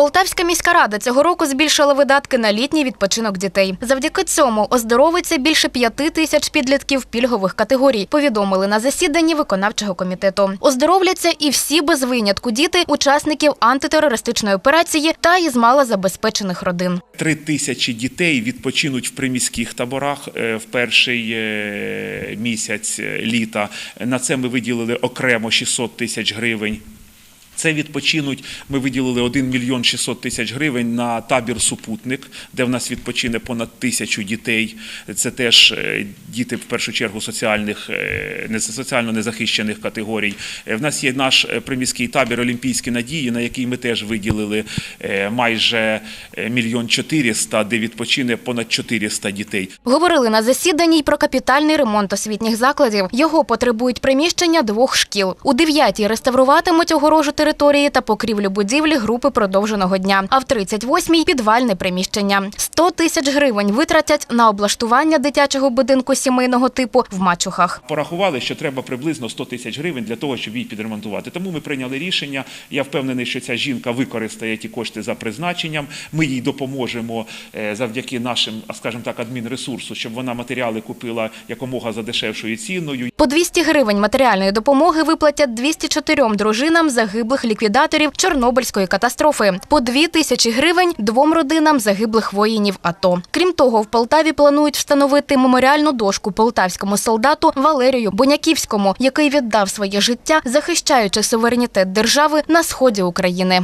Полтавська міська рада цього року збільшила видатки на літній відпочинок дітей. Завдяки цьому оздоровиться більше п'яти тисяч підлітків пільгових категорій. Повідомили на засіданні виконавчого комітету. Оздоровляться і всі без винятку діти, учасників антитерористичної операції та із малозабезпечених родин. Три тисячі дітей відпочинуть в приміських таборах е, в перший е, місяць е, літа. На це ми виділили окремо 600 тисяч гривень. Це відпочинуть. Ми виділили 1 мільйон 600 тисяч гривень на табір Супутник, де в нас відпочине понад тисячу дітей. Це теж е, діти в першу чергу соціальних е, соціально незахищених категорій. Е, В нас є наш приміський табір Олімпійські надії, на який ми теж виділили майже мільйон 400, де відпочине понад 400 дітей. Говорили на засіданні й про капітальний ремонт освітніх закладів. Його потребують приміщення двох шкіл. У дев'ятій реставруватимуть огорожу території та покрівлю будівлі групи продовженого дня. А в 38-й – підвальне приміщення. 100 тисяч гривень витратять на облаштування дитячого будинку сімейного типу в Мачухах. Порахували, що треба приблизно 100 тисяч гривень для того, щоб її підремонтувати. Тому ми прийняли рішення. Я впевнений, що ця жінка використає ті кошти за призначенням. Ми їй допоможемо е, завдяки нашим, скажімо так, адмінресурсу, щоб вона матеріали купила якомога за дешевшою ціною. По 200 гривень матеріальної допомоги виплатять 204 дружинам загиблих ліквідаторів Чорнобильської катастрофи. По 2 тисячі гривень двом родинам загиблих воїнів АТО. Крім того, в Полтаві планують встановити меморіальну дошку полтавському солдату Валерію Боняківському, який віддав своє життя, захищаючи суверенітет держави на сході України.